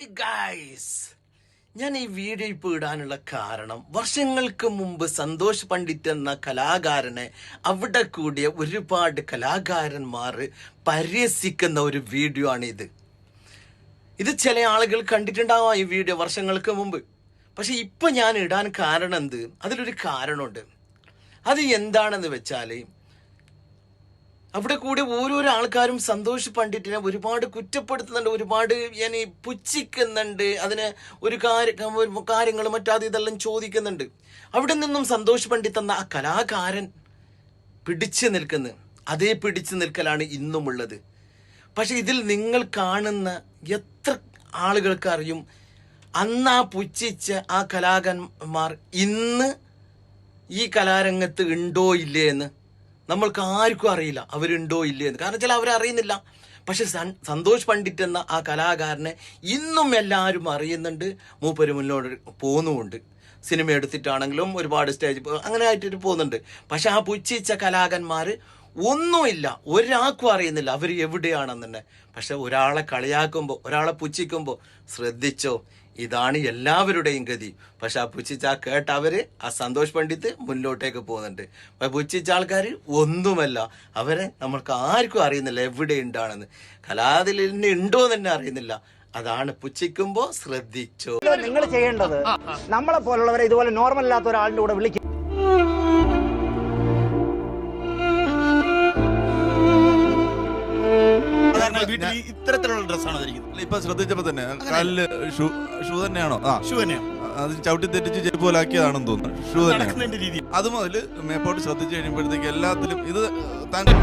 Guys ഞാൻ ഈ video ഇപ്പോൾ ഇടാനുള്ള കാരണം വർഷങ്ങൾക്ക് മുമ്പ് സന്തോഷ് പണ്ഡിറ്റ് എന്ന കലാകാരനെ അവിടെ കൂടിയ ഒരുപാട് കലാകാരന്മാർ പരിഹസിക്കുന്ന ഒരു വീഡിയോ ആണിത്. ഇത് ചില ആളുകൾ കണ്ടിട്ടുണ്ടാവാം ഈ വീഡിയോ വർഷങ്ങൾക്ക് മുമ്പ്. പക്ഷെ ഇപ്പൊ ഞാൻ ഇടാൻ കാരണം എന്ത്? അതിലൊരു കാരണമുണ്ട്. അത് എന്താണെന്ന് വെച്ചാൽ അവിടെ കൂടി ഓരോരോ ആൾക്കാരും സന്തോഷ് പണ്ഡിറ്റിനെ ഒരുപാട് കുറ്റപ്പെടുത്തുന്നുണ്ട് ഒരുപാട് ഞാൻ പുച്ഛിക്കുന്നുണ്ട്. അതിന് ഒരു കാര്യ കാര്യങ്ങൾ മറ്റാതെ ഇതെല്ലാം ചോദിക്കുന്നുണ്ട്. അവിടെ നിന്നും സന്തോഷ് പണ്ഡിറ്റ് എന്ന ആ കലാകാരൻ പിടിച്ചു നിൽക്കുന്നു. അതേ പിടിച്ചു നിൽക്കലാണ് ഇന്നുമുള്ളത്. പക്ഷെ ഇതിൽ നിങ്ങൾ കാണുന്ന എത്ര ആളുകൾക്കറിയും അന്ന് ആ പുച്ഛിച്ച ആ കലാകാരന്മാർ ഇന്ന് ഈ കലാരംഗത്ത് ഉണ്ടോ ഇല്ലേ എന്ന് നമ്മൾക്ക് ആർക്കും അറിയില്ല. അവരുണ്ടോ ഇല്ലേ എന്ന്. കാരണം വെച്ചാൽ അവരറിയുന്നില്ല. പക്ഷെ സന്തോഷ് പണ്ഡിറ്റ് എന്ന ആ കലാകാരനെ ഇന്നും എല്ലാവരും അറിയുന്നുണ്ട്. മൂപ്പര് മുന്നോട്ട് പോകുന്നുമുണ്ട് സിനിമ എടുത്തിട്ടാണെങ്കിലും ഒരുപാട് സ്റ്റേജ് അങ്ങനെ ആയിട്ട് പോകുന്നുണ്ട്. പക്ഷെ ആ പുച്ഛിച്ച കലാകാരന്മാർ ഒന്നുമില്ല. ഒരാൾക്കും അറിയുന്നില്ല അവർ എവിടെയാണെന്ന് തന്നെ പക്ഷെ ഒരാളെ കളിയാക്കുമ്പോൾ ഒരാളെ പുച്ഛിക്കുമ്പോൾ ശ്രദ്ധിച്ചോ ഇതാണ് എല്ലാവരുടെയും ഗതി. പക്ഷെ ആ പുച്ഛിച്ച ആ കേട്ട അവർ ആ സന്തോഷ് പണ്ഡിറ്റ് മുന്നോട്ടേക്ക് പോകുന്നുണ്ട്. അപ്പം പുച്ഛിച്ച ആൾക്കാർ ഒന്നുമല്ല. അവരെ നമ്മൾക്ക് ആർക്കും അറിയുന്നില്ല എവിടെ ഉണ്ടാണെന്ന്. കലാതിൽ ഉണ്ടോ എന്ന് തന്നെ അറിയുന്നില്ല. അതാണ് പുച്ഛിക്കുമ്പോൾ ശ്രദ്ധിച്ചു. നിങ്ങൾ ചെയ്യേണ്ടത് നമ്മളെ പോലുള്ളവരെ ഇതുപോലെ നോർമൽ അല്ലാത്ത ഒരാളിന്റെ കൂടെ വിളിക്കും. വീട്ടിൽ ഇത്തരത്തിലുള്ള ഡ്രസ്സാണ് ധരിക്കുന്നത്. ഇപ്പൊ ശ്രദ്ധിച്ചപ്പോ തന്നെ കാലിൽ ഷൂ ഷൂ തന്നെയാണോ? ആ. ഷൂ തന്നെയാണ്. അത് ചവിട്ടി തെറ്റിച്ച് ചെരുപ്പ് പോലാക്കിയതാണെന്ന് തോന്നുന്നു. ഷൂ തന്നെ അത് മുതൽ മേപ്പോട്ട് ശ്രദ്ധിച്ചു കഴിയുമ്പോഴത്തേക്ക് എല്ലാത്തിലും ഇത് താങ്കൾ